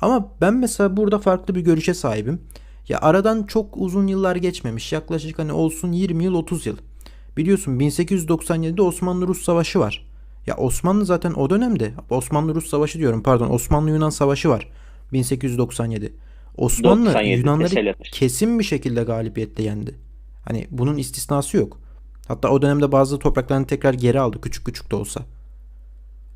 Ama ben mesela burada farklı bir görüşe sahibim. Ya aradan çok uzun yıllar geçmemiş. Yaklaşık hani olsun 20 yıl 30 yıl. Biliyorsun 1897'de Osmanlı-Rus Savaşı var. Ya Osmanlı zaten o dönemde Osmanlı-Rus Savaşı diyorum pardon Osmanlı-Yunan Savaşı var. 1897. Osmanlı 97 Yunanları teselenir. kesin bir şekilde galibiyetle yendi. Hani bunun istisnası yok. Hatta o dönemde bazı topraklarını tekrar geri aldı küçük küçük de olsa.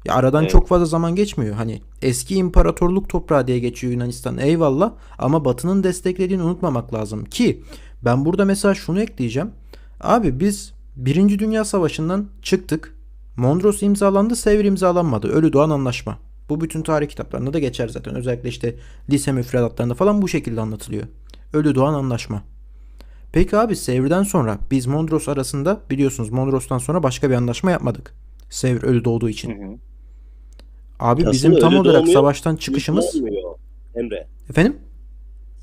Ya aradan Evet. çok fazla zaman geçmiyor. Hani eski imparatorluk toprağı diye geçiyor Yunanistan eyvallah ama Batı'nın desteklediğini unutmamak lazım ki ben burada mesela şunu ekleyeceğim. Abi biz Birinci Dünya Savaşı'ndan çıktık. Mondros imzalandı, Sevr imzalanmadı. Ölü Doğan Anlaşma. Bu bütün tarih kitaplarında da geçer zaten. Özellikle işte lise müfredatlarında falan bu şekilde anlatılıyor. Ölü Doğan Anlaşma. Peki abi Sevr'den sonra biz Mondros arasında biliyorsunuz Mondros'tan sonra başka bir anlaşma yapmadık. Sevr ölü doğduğu için. Hı hı. Abi Aslında bizim tam öyle olarak doğmuyor, savaştan çıkışımız Olmuyor Emre. efendim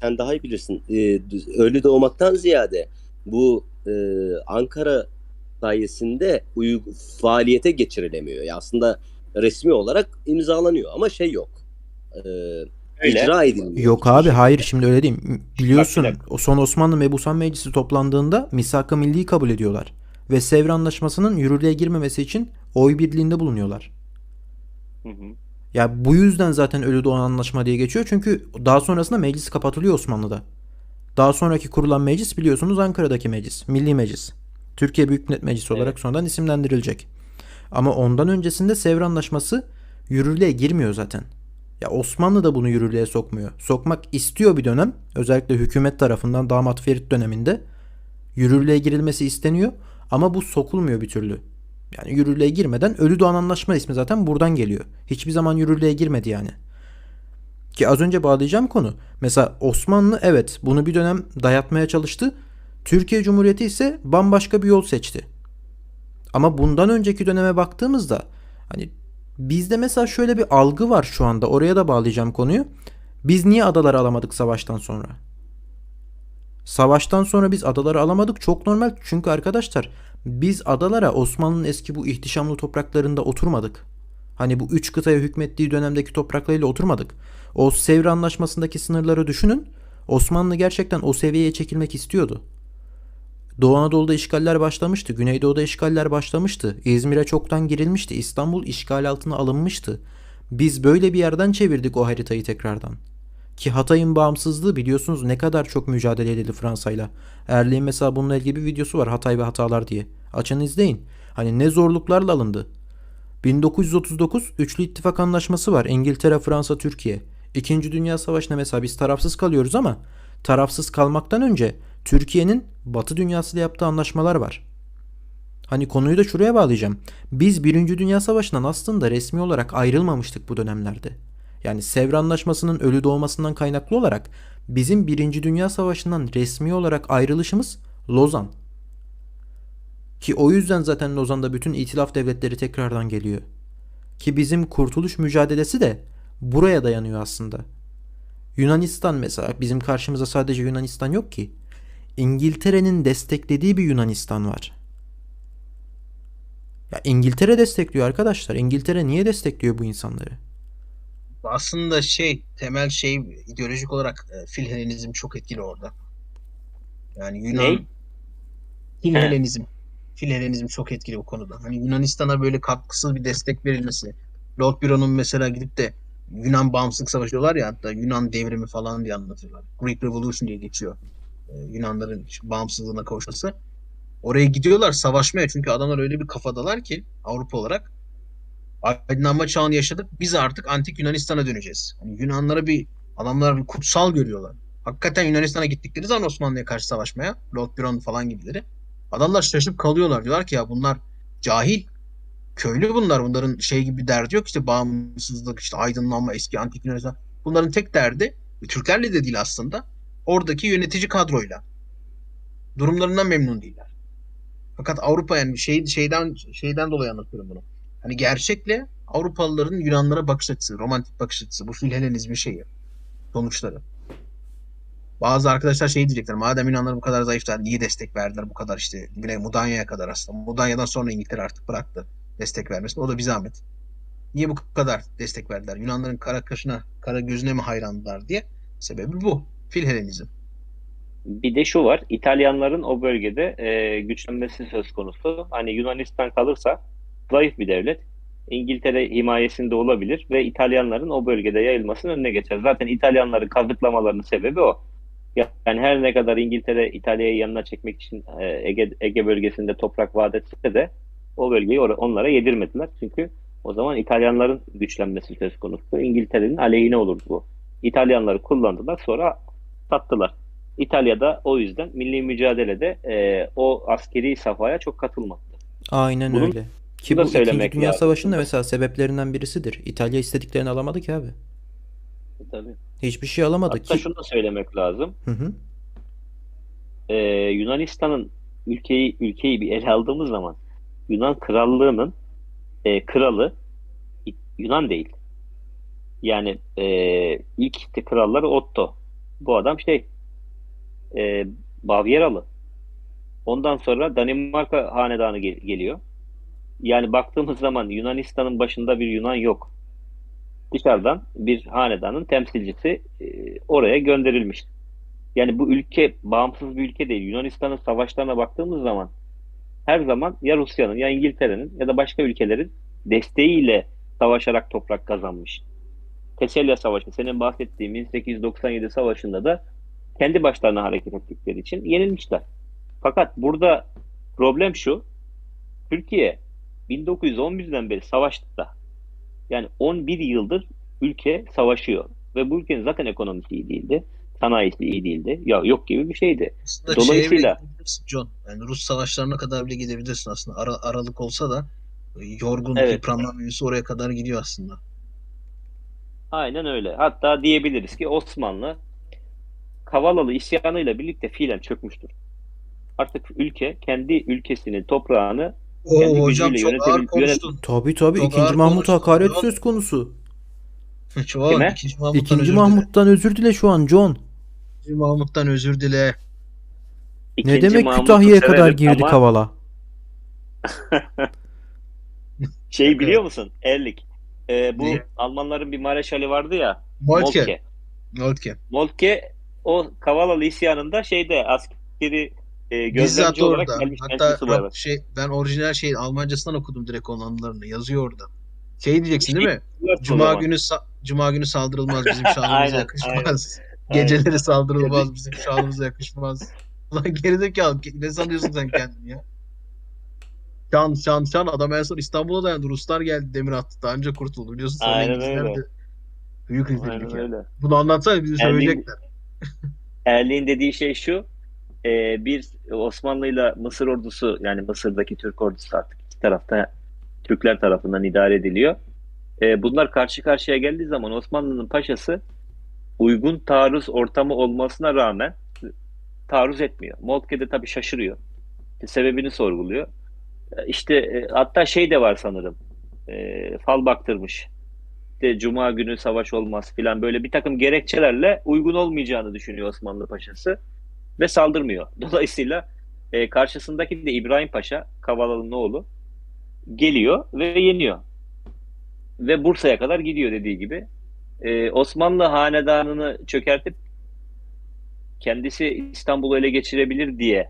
Sen daha iyi bilirsin. Ee, ölü doğmaktan ziyade bu e, Ankara sayesinde uy- faaliyete geçirilemiyor. Ya aslında resmi olarak imzalanıyor ama şey yok. Ee, icra edilmiyor. yok abi hayır şimdi öyle değil. Biliyorsun o son Osmanlı Mebusan Meclisi toplandığında misak-ı milliyi kabul ediyorlar ve Sevr Anlaşması'nın yürürlüğe girmemesi için oy birliğinde bulunuyorlar. Hı hı. Ya bu yüzden zaten Ölü Doğan Anlaşma diye geçiyor. Çünkü daha sonrasında meclis kapatılıyor Osmanlı'da. Daha sonraki kurulan meclis biliyorsunuz Ankara'daki meclis. Milli Meclis. Türkiye Büyük Millet Meclisi olarak sonradan isimlendirilecek. Ama ondan öncesinde Sevr Anlaşması yürürlüğe girmiyor zaten. Ya Osmanlı da bunu yürürlüğe sokmuyor. Sokmak istiyor bir dönem. Özellikle hükümet tarafından damat Ferit döneminde yürürlüğe girilmesi isteniyor ama bu sokulmuyor bir türlü. Yani yürürlüğe girmeden Ölü Doğan Anlaşma ismi zaten buradan geliyor. Hiçbir zaman yürürlüğe girmedi yani. Ki az önce bağlayacağım konu. Mesela Osmanlı evet bunu bir dönem dayatmaya çalıştı. Türkiye Cumhuriyeti ise bambaşka bir yol seçti. Ama bundan önceki döneme baktığımızda hani bizde mesela şöyle bir algı var şu anda. Oraya da bağlayacağım konuyu. Biz niye adaları alamadık savaştan sonra? Savaştan sonra biz adaları alamadık. Çok normal. Çünkü arkadaşlar biz adalara Osmanlı'nın eski bu ihtişamlı topraklarında oturmadık. Hani bu üç kıtaya hükmettiği dönemdeki topraklarıyla oturmadık. O Sevr Anlaşması'ndaki sınırları düşünün. Osmanlı gerçekten o seviyeye çekilmek istiyordu. Doğu Anadolu'da işgaller başlamıştı. Güneydoğu'da işgaller başlamıştı. İzmir'e çoktan girilmişti. İstanbul işgal altına alınmıştı. Biz böyle bir yerden çevirdik o haritayı tekrardan. Ki Hatay'ın bağımsızlığı biliyorsunuz ne kadar çok mücadele edildi Fransa'yla. Erli'nin mesela bununla ilgili bir videosu var Hatay ve Hatalar diye. Açın izleyin. Hani ne zorluklarla alındı. 1939 Üçlü İttifak Anlaşması var. İngiltere, Fransa, Türkiye. İkinci Dünya Savaşı'na mesela biz tarafsız kalıyoruz ama tarafsız kalmaktan önce Türkiye'nin Batı dünyasıyla yaptığı anlaşmalar var. Hani konuyu da şuraya bağlayacağım. Biz Birinci Dünya Savaşı'ndan aslında resmi olarak ayrılmamıştık bu dönemlerde. Yani Sevr Anlaşması'nın ölü doğmasından kaynaklı olarak bizim Birinci Dünya Savaşı'ndan resmi olarak ayrılışımız Lozan. Ki o yüzden zaten Lozan'da bütün itilaf devletleri tekrardan geliyor. Ki bizim kurtuluş mücadelesi de buraya dayanıyor aslında. Yunanistan mesela bizim karşımıza sadece Yunanistan yok ki. İngiltere'nin desteklediği bir Yunanistan var. Ya İngiltere destekliyor arkadaşlar. İngiltere niye destekliyor bu insanları? Aslında şey temel şey ideolojik olarak e, Filhelenizm çok etkili orada. Yani Yunan Ney? Filhelenizm. Filhelenizm çok etkili bu konuda. Hani Yunanistan'a böyle katkısız bir destek verilmesi. Lord Byron'un mesela gidip de Yunan bağımsızlık savaşı diyorlar ya hatta Yunan devrimi falan diye anlatıyorlar. Greek Revolution diye geçiyor. Ee, Yunanların bağımsızlığına kavuşması. Oraya gidiyorlar savaşmaya çünkü adamlar öyle bir kafadalar ki Avrupa olarak aydınlanma çağını yaşadık. Biz artık antik Yunanistan'a döneceğiz. Hani Yunanlara bir adamlar bir kutsal görüyorlar. Hakikaten Yunanistan'a gittikleri zaman Osmanlı'ya karşı savaşmaya Lord Byron falan gibileri. Adamlar şaşıp kalıyorlar. Diyorlar ki ya bunlar cahil. Köylü bunlar. Bunların şey gibi bir derdi yok. İşte bağımsızlık, işte aydınlanma, eski antik Yunanistan. Bunların tek derdi Türklerle de değil aslında. Oradaki yönetici kadroyla. Durumlarından memnun değiller. Fakat Avrupa yani şey şeyden şeyden dolayı anlatıyorum bunu. Hani gerçekle Avrupalıların Yunanlara bakış açısı, romantik bakış açısı, bu Filhelenizmin şeyi, sonuçları. Bazı arkadaşlar şey diyecekler, madem Yunanlar bu kadar zayıflar, niye destek verdiler bu kadar işte, Güney Mudanya'ya kadar aslında. Mudanya'dan sonra İngiltere artık bıraktı destek vermesini. O da bir zahmet. niye bu kadar destek verdiler? Yunanların kara kaşına, kara gözüne mi hayrandılar diye. Sebebi bu. Filhelenizm. Bir de şu var, İtalyanların o bölgede e, güçlenmesi söz konusu. Hani Yunanistan kalırsa zayıf bir devlet. İngiltere himayesinde olabilir ve İtalyanların o bölgede yayılmasının önüne geçer. Zaten İtalyanları kazıklamalarının sebebi o. Yani her ne kadar İngiltere İtalya'yı yanına çekmek için e, Ege, Ege bölgesinde toprak vaat etse de o bölgeyi onlara yedirmediler. Çünkü o zaman İtalyanların güçlenmesi söz konusu. İngiltere'nin aleyhine olurdu bu. İtalyanları kullandılar sonra sattılar. İtalya'da o yüzden milli mücadelede e, o askeri safhaya çok katılmadı. Aynen Bunu- öyle. Ki bunu da bu İkinci söylemek Dünya lazım. Savaşı'nın da mesela sebeplerinden birisidir. İtalya istediklerini alamadı ki abi. Tabii. Hiçbir şey alamadı Hatta ki. şunu da söylemek lazım. Hı hı. Ee, Yunanistan'ın ülkeyi ülkeyi bir ele aldığımız zaman Yunan krallığının e, kralı Yunan değil. Yani e, ilk kralları Otto. Bu adam şey e, Bavyeralı. Ondan sonra Danimarka hanedanı gel- geliyor. Yani baktığımız zaman Yunanistan'ın başında bir Yunan yok. Dışarıdan bir hanedanın temsilcisi e, oraya gönderilmiş. Yani bu ülke bağımsız bir ülke değil. Yunanistan'ın savaşlarına baktığımız zaman her zaman ya Rusya'nın ya İngiltere'nin ya da başka ülkelerin desteğiyle savaşarak toprak kazanmış. Teselya Savaşı, senin bahsettiğin 1897 savaşında da kendi başlarına hareket ettikleri için yenilmişler. Fakat burada problem şu, Türkiye 1911'den beri savaşta. Yani 11 yıldır ülke savaşıyor. Ve bu ülkenin zaten ekonomisi iyi değildi. Sanayisi iyi değildi. Ya yok gibi bir şeydi. Aslında Dolayısıyla- bile gidebilirsin John. Yani Rus savaşlarına kadar bile gidebilirsin aslında. Ara- aralık olsa da yorgun, Evet. yıpranma mevzusu oraya kadar gidiyor aslında. Aynen öyle. Hatta diyebiliriz ki Osmanlı Kavalalı isyanıyla birlikte fiilen çökmüştür. Artık ülke kendi ülkesinin toprağını Oo Kendi hocam çok yönetebil- ağır konuştun. Tabii tabii. Çok İkinci ağır Mahmut konuştun. hakaret söz konusu. An Kime? ikinci Mahmut'tan İkinci özür Mahmut'tan özür dile şu an John. dile. İkinci Mahmut'tan özür dile. Ne ikinci demek Mahmut'u Kütahya'ya kadar severim girdi ama Kavala? Şey biliyor musun? Erlik. Ee, bu Ne? Almanların bir mareşali vardı ya. Moltke. Moltke. Moltke. Moltke o Kavalalı isyanında şeyde askeri e, gözlemci olarak orada. gelmiş Hatta var. şey ben orijinal şey Almancasından okudum direkt onun anılarını. Yazıyor orada. Şey diyeceksin değil mi? Cuma günü sa- Cuma günü saldırılmaz bizim şanımıza yakışmaz. aynen. Geceleri saldırılmaz bizim şanımıza yakışmaz. Lan gerizekalı ne sanıyorsun sen kendini ya? Şan şan şan adam en son İstanbul'a dayandı. Ruslar geldi demir attı. Daha önce kurtuldu biliyorsun. Sonra Aynen İngilizler öyle. de Büyük rezillik ya. öyle. Bunu anlatsana bizi Erling- söyleyecekler. Erliğin dediği şey şu. E, bir Osmanlı'yla Mısır ordusu yani Mısır'daki Türk ordusu artık iki tarafta Türkler tarafından idare ediliyor. E, bunlar karşı karşıya geldiği zaman Osmanlı'nın paşası uygun taarruz ortamı olmasına rağmen taarruz etmiyor. Moltke de tabii şaşırıyor. Sebebini sorguluyor. E, İşte e, hatta şey de var sanırım. E, fal baktırmış. İşte Cuma günü savaş olmaz filan böyle bir takım gerekçelerle uygun olmayacağını düşünüyor Osmanlı Paşası ve saldırmıyor. Dolayısıyla e, karşısındaki de İbrahim Paşa, Kavalalı'nın oğlu geliyor ve yeniyor. Ve Bursa'ya kadar gidiyor dediği gibi. E, Osmanlı hanedanını çökertip kendisi İstanbul'u ele geçirebilir diye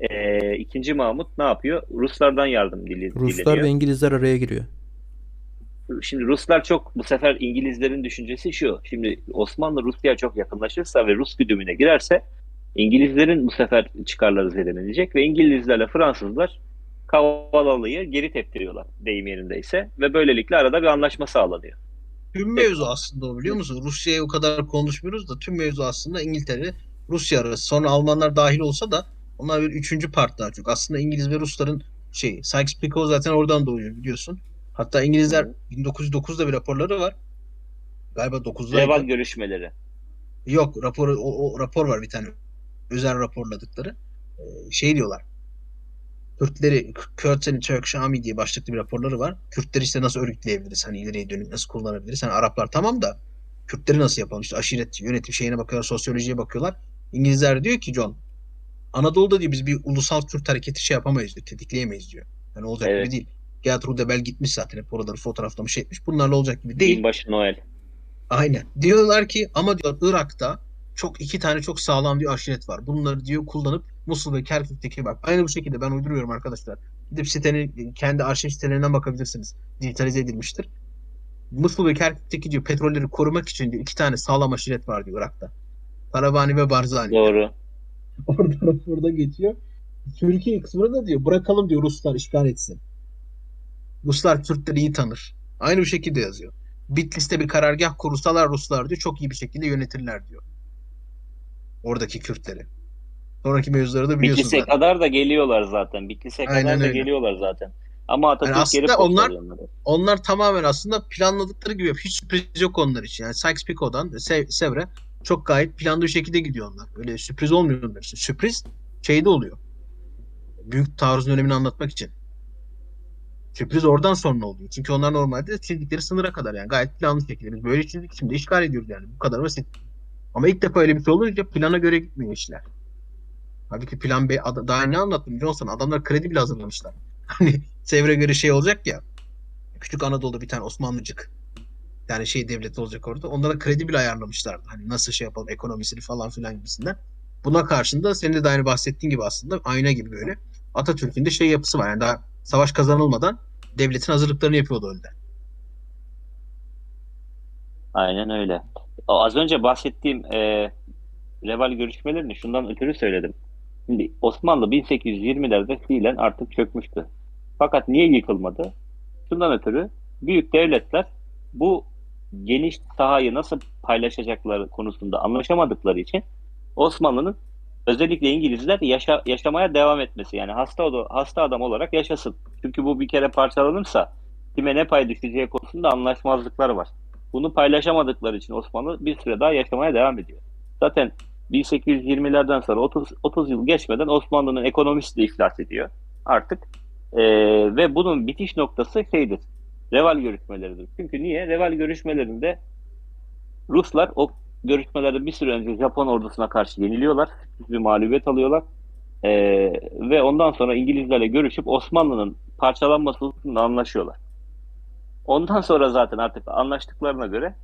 e, ikinci Mahmut ne yapıyor? Ruslardan yardım dili, Ruslar dileniyor. ve İngilizler araya giriyor. Şimdi Ruslar çok bu sefer İngilizlerin düşüncesi şu. Şimdi Osmanlı Rusya'ya çok yakınlaşırsa ve Rus güdümüne girerse İngilizlerin bu sefer çıkarları zedelenecek ve İngilizlerle Fransızlar Kavalalı'yı geri teptiriyorlar deyim yerindeyse ve böylelikle arada bir anlaşma sağlanıyor. Tüm mevzu aslında o biliyor musun? Rusya'ya o kadar konuşmuyoruz da tüm mevzu aslında İngiltere, Rusya arası. Sonra Almanlar dahil olsa da onlar bir üçüncü part daha çok. Aslında İngiliz ve Rusların şey, Sykes-Picot zaten oradan doğuyor biliyorsun. Hatta İngilizler Hı 1909'da bir raporları var. Galiba 9'da Revan görüşmeleri. Yok raporu o, o rapor var bir tane. Özel raporladıkları. Ee, şey diyorlar. Kürtleri Kurds and Turkish Army diye başlıklı bir raporları var. Kürtleri işte nasıl örgütleyebiliriz? Hani ileriye dönük nasıl kullanabiliriz? Hani Araplar tamam da Kürtleri nasıl yapalım? İşte aşiret yönetim şeyine bakıyorlar, sosyolojiye bakıyorlar. İngilizler diyor ki John Anadolu'da diyor biz bir ulusal Kürt hareketi şey yapamayız diyor, tetikleyemeyiz diyor. Yani olacak Evet. gibi değil. Gertrude Bell gitmiş zaten hep oraları fotoğraflamış etmiş. Bunlarla olacak gibi değil. Binbaşı Noel. Aynen. Diyorlar ki ama diyor Irak'ta çok iki tane çok sağlam bir aşiret var. Bunları diyor kullanıp Musul ve Kerkük'teki bak. Aynı bu şekilde ben uyduruyorum arkadaşlar. Gidip sitenin kendi arşiv sitelerinden bakabilirsiniz. Dijitalize edilmiştir. Musul ve Kerkük'teki diyor petrolleri korumak için diyor iki tane sağlam aşiret var diyor Irak'ta. Taravani ve Barzani. Doğru. Orada, orada geçiyor. Türkiye kısmını da diyor bırakalım diyor Ruslar işgal etsin. Ruslar Türkleri iyi tanır. Aynı bu şekilde yazıyor. Bitlis'te bir karargah kursalar Ruslar diyor çok iyi bir şekilde yönetirler diyor. Oradaki Kürtleri. Sonraki mevzuları da biliyorsunuz Bitlis'e zaten. kadar da geliyorlar zaten. Bitlis'e Aynen kadar da öyle. geliyorlar zaten. Ama Atatürk Yani aslında geri onlar- onları. Onlar tamamen aslında planladıkları gibi hiç sürpriz yok onlar için. Yani Sykes-Picot'dan Sev- Sevre çok gayet planlı bir şekilde gidiyor onlar. Öyle sürpriz olmuyor onlar için. Sürpriz şeyde oluyor. Büyük taarruzun önemini anlatmak için. Sürpriz oradan sonra oluyor. Çünkü onlar normalde çizdikleri sınıra kadar yani gayet planlı şekilde. Biz böyle çizdik şimdi işgal ediyoruz yani. Bu kadar basit. Ama ilk defa öyle bir şey olunca plana göre gitmiyor işler. Halbuki plan B daha ne anlattım musun? Adamlar kredi bile hazırlamışlar. Hani Sevr'e göre şey olacak ya. Küçük Anadolu'da bir tane Osmanlıcık. Tane şey devleti olacak orada. Onlara kredi bile ayarlamışlardı. Hani nasıl şey yapalım ekonomisini falan filan gibisinden. Buna karşında senin de aynı bahsettiğin gibi aslında ayna gibi böyle. Atatürk'ün de şey yapısı var. Yani daha savaş kazanılmadan devletin hazırlıklarını yapıyordu öyle. Aynen öyle. Az önce bahsettiğim e, Reval görüşmelerini şundan ötürü söyledim. Şimdi Osmanlı 1820'lerde fiilen artık çökmüştü. Fakat niye yıkılmadı? Şundan ötürü büyük devletler bu geniş sahayı nasıl paylaşacakları konusunda anlaşamadıkları için Osmanlı'nın özellikle İngilizler yaşa, yaşamaya devam etmesi yani hasta hasta adam olarak yaşasın. Çünkü bu bir kere parçalanırsa kime ne pay düşeceği konusunda anlaşmazlıklar var. Bunu paylaşamadıkları için Osmanlı bir süre daha yaşamaya devam ediyor. Zaten 1820'lerden sonra 30, 30 yıl geçmeden Osmanlı'nın ekonomisi de iflas ediyor artık. Ee, ve bunun bitiş noktası şeydir. Reval görüşmeleridir. Çünkü niye? Reval görüşmelerinde Ruslar o görüşmelerde bir süre önce Japon ordusuna karşı yeniliyorlar. Bir mağlubiyet alıyorlar. Ee, ve ondan sonra İngilizlerle görüşüp Osmanlı'nın parçalanması hususunda anlaşıyorlar. Ondan sonra zaten artık anlaştıklarına göre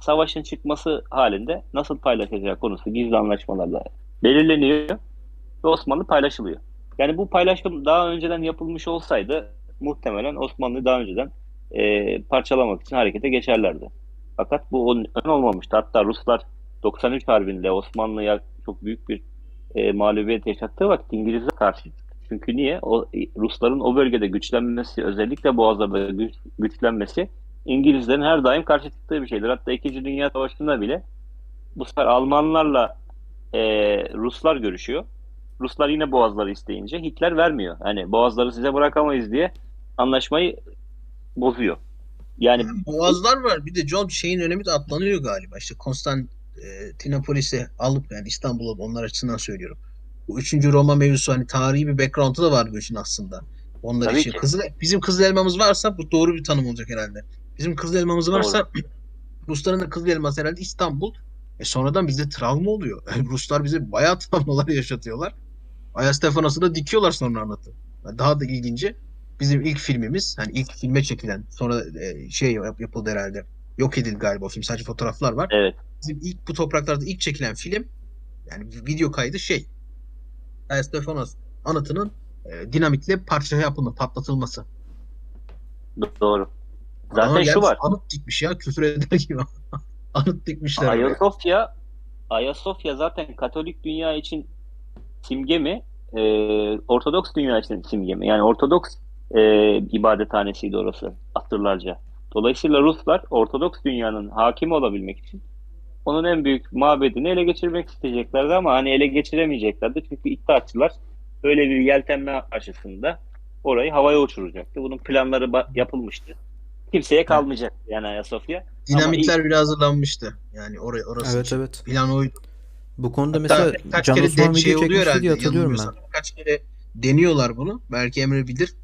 savaşın çıkması halinde nasıl paylaşacağı konusu gizli anlaşmalarla belirleniyor ve Osmanlı paylaşılıyor. Yani bu paylaşım daha önceden yapılmış olsaydı muhtemelen Osmanlı daha önceden e, parçalamak için harekete geçerlerdi. Fakat bu ön olmamıştı. Hatta Ruslar 93 Harbi'nde Osmanlı'ya çok büyük bir e, mağlubiyet yaşattığı vakit İngiliz'e karşı çünkü niye? O Rusların o bölgede güçlenmesi, özellikle Boğazlar'da güç, güçlenmesi İngilizlerin her daim karşı çıktığı bir şeydir. Hatta 2. Dünya Savaşı'nda bile bu sefer Almanlarla e, Ruslar görüşüyor. Ruslar yine Boğazları isteyince Hitler vermiyor. Hani Boğazları size bırakamayız diye anlaşmayı bozuyor. Yani Boğazlar var. Bir de John şeyin önemi de atlanıyor galiba. İşte Konstantinopolis'i alıp yani İstanbul'u onlar açısından söylüyorum. Bu 3. Roma mevzusu hani tarihi bir background'u da var bu işin aslında. Onlar Tabii için. ki. Kızıl, bizim kızıl elmamız varsa bu doğru bir tanım olacak herhalde. Bizim kızıl elmamız varsa Rusların da kızıl elması herhalde İstanbul. E sonradan bizde travma oluyor. Yani Ruslar bize bayağı travmalar yaşatıyorlar. Ayas Stefanos'u da dikiyorlar sonra anlatı. Yani daha da ilginci bizim ilk filmimiz hani ilk filme çekilen sonra e, şey yap- yapıldı herhalde. Yok edildi galiba o film. Sadece fotoğraflar var. evet Bizim ilk bu topraklarda ilk çekilen film yani video kaydı şey. Stefanos anıtının e, dinamitle parça yapımı, patlatılması. doğru. Zaten Adamlar şu var. Anıt dikmiş ya küfür eder gibi. anıt dikmişler. Ayasofya Ayasofya zaten Katolik dünya için simge mi? Ee, Ortodoks dünya için simge mi? Yani Ortodoks e, ibadethanesiydi orası asırlarca. Dolayısıyla Ruslar Ortodoks dünyanın hakim olabilmek için onun en büyük mabedini ele geçirmek isteyeceklerdi ama hani ele geçiremeyeceklerdi. Çünkü iddiaçılar öyle bir yeltenme karşısında orayı havaya uçuracaktı. Bunun planları ba- yapılmıştı. Kimseye kalmayacak yani Ayasofya. Dinamitler bile hazırlanmıştı. Yani oraya orası Evet için. evet. Plan oydu. Bu konuda Hatta mesela kaç Can kere Osman de- şey video oluyor çekmişti diye herhalde, hatırlıyorum ben. Kaç kere deniyorlar bunu. Belki Emre bilir.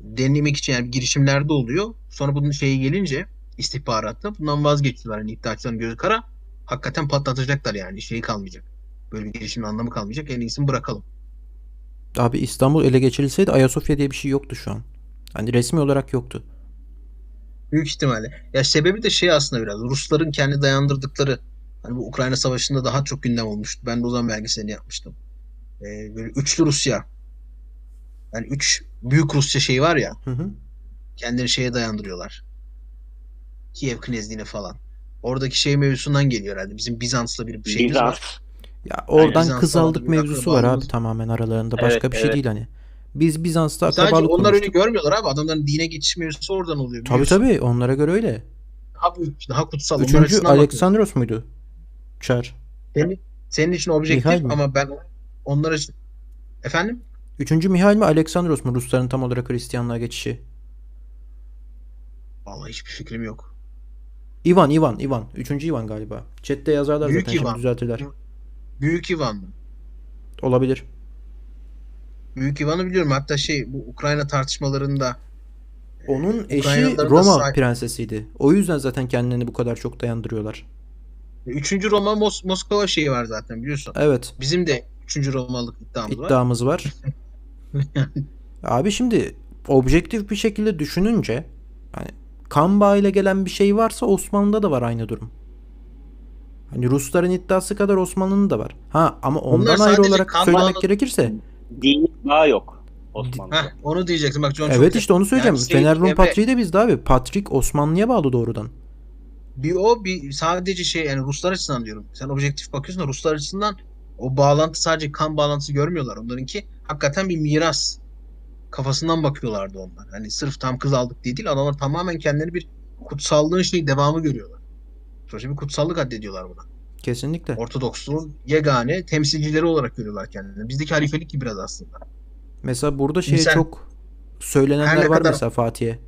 Denemek için yani girişimlerde oluyor. Sonra bunun şeyi gelince istihbaratta bundan vazgeçiyorlar. Yani iddiaçıların gözü kara. Hakikaten patlatacaklar yani. Şeyi kalmayacak. Böyle bir girişimin anlamı kalmayacak. En iyisini bırakalım. Abi İstanbul ele geçirilseydi Ayasofya diye bir şey yoktu şu an. Hani resmi olarak yoktu. Büyük ihtimalle. Ya sebebi de şey aslında biraz. Rusların kendi dayandırdıkları hani bu Ukrayna Savaşı'nda daha çok gündem olmuştu. Ben de o zaman belgeselini yapmıştım. Ee, böyle üçlü Rusya. Yani üç büyük Rusya şeyi var ya. Hı hı. Kendileri şeye dayandırıyorlar. Kiev Knezliğine falan. Oradaki şey mevzusundan geliyor herhalde. Bizim Bizans'la bir şeyimiz Bizans. var. Ya oradan Bizans'la kız aldık mevzusu var abi tamamen aralarında. Başka Evet, bir şey evet. değil hani. Biz Bizans'ta Sadece akrabalık onlar öyle kurmuştuk. görmüyorlar abi. Adamların dine geçiş mevzusu oradan oluyor. Tabii tabii onlara göre öyle. Daha büyük, daha kutsal. Üçüncü. Aleksandros muydu? Çar. Senin, senin için objektif Mihail mi? ama ben onlar için... Efendim? Üçüncü Mihail mi Aleksandros mu Rusların tam olarak Hristiyanlığa geçişi? Vallahi hiçbir fikrim yok. Ivan, Ivan, Ivan. Üçüncü Ivan galiba. Chat'te yazarlar Büyük zaten şimdi Ivan. düzeltirler. Büyük Ivan mı? Olabilir. Büyük Ivan'ı biliyorum. Hatta şey bu Ukrayna tartışmalarında Onun eşi Ukraynalıların da Roma say- prensesiydi. O yüzden zaten kendilerini bu kadar çok dayandırıyorlar. Üçüncü Roma Mos- Moskova şeyi var zaten biliyorsun. Evet. Bizim de üçüncü Romalık iddiamız var. iddiamız var. Abi şimdi objektif bir şekilde düşününce hani kan bağıyla gelen bir şey varsa Osmanlı'da da var aynı durum. Hani Rusların iddiası kadar Osmanlı'nın da var. Ha ama ondan Onlar ayrı sadece olarak kan söylemek bağlı- gerekirse Dini bağ yok Osmanlı'da. Heh, onu diyecektim. Bak John çok evet işte onu söyleyeceğim. Yani şey, Fener Rum evet. Patriği de bizde abi. Patrik Osmanlı'ya bağlı doğrudan. Bir o bir sadece şey yani Ruslar açısından diyorum. Sen objektif bakıyorsun da Ruslar açısından o bağlantı sadece kan bağlantısı görmüyorlar. Onlarınki hakikaten bir miras kafasından bakıyorlardı onlar. Hani sırf tam kız aldık diye değil adamlar tamamen kendileri bir kutsallığın şey devamı görüyorlar. Sonuçta bir kutsallık addediyorlar buna. Kesinlikle. Ortodoksluğun yegane temsilcileri olarak görüyorlar kendilerini. Bizdeki halifelik gibi biraz aslında. Mesela burada Sen- çok söylenenler ne var kadar- mesela Fatih'e.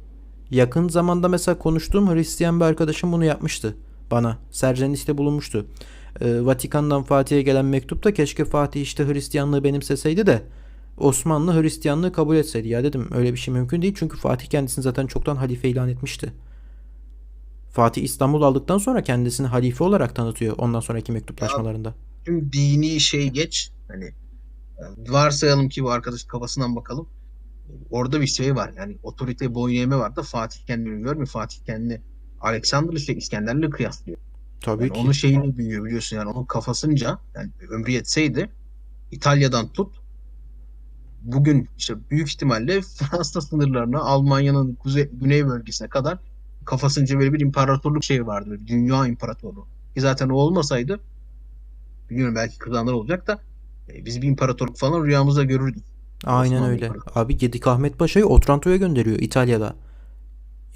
Yakın zamanda mesela konuştuğum Hristiyan bir arkadaşım bunu yapmıştı bana. Serzeniste bulunmuştu. Ee, Vatikan'dan Fatih'e gelen mektupta keşke Fatih işte Hristiyanlığı benimseseydi de Osmanlı Hristiyanlığı kabul etseydi. Ya dedim öyle bir şey mümkün değil çünkü Fatih kendisini zaten çoktan halife ilan etmişti. Fatih İstanbul aldıktan sonra kendisini halife olarak tanıtıyor ondan sonraki mektuplaşmalarında. Tüm dini şey geç. Hani e, varsayalım ki bu arkadaş kafasından bakalım. Orada bir şey var. Yani otorite boyun eğme var da Fatih kendini görmüyor. Fatih kendini Alexander ile İskender'le kıyaslıyor. Tabii Yani ki. onun şeyini büyüyor biliyorsun. Yani onun kafasınca yani ömrü yetseydi İtalya'dan tut bugün işte büyük ihtimalle Fransa sınırlarına Almanya'nın kuzey güney bölgesine kadar kafasınca böyle bir imparatorluk şeyi vardı. Bir dünya imparatorluğu. Ki zaten o olmasaydı bilmiyorum belki kazanlar olacak da e, biz bir imparatorluk falan rüyamızda görürdük. Aynen Osmanlı öyle. Abi Gedik Ahmet Paşa'yı Otranto'ya gönderiyor İtalya'da.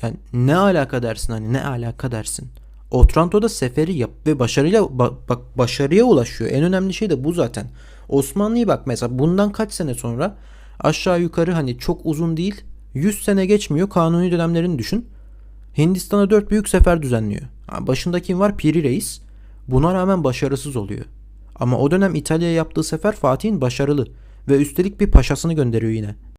Yani ne alaka dersin hani ne alaka dersin. Otranto'da seferi yap ve başarıyla ba- bak başarıya ulaşıyor. En önemli şey de bu zaten. Osmanlı'yı bak mesela bundan kaç sene sonra aşağı yukarı hani çok uzun değil 100 sene geçmiyor kanuni dönemlerini düşün. Hindistan'a 4 büyük sefer düzenliyor. Başında kim var? Piri Reis. Buna rağmen başarısız oluyor. Ama o dönem İtalya'ya yaptığı sefer Fatih'in başarılı ve üstelik bir paşasını gönderiyor yine.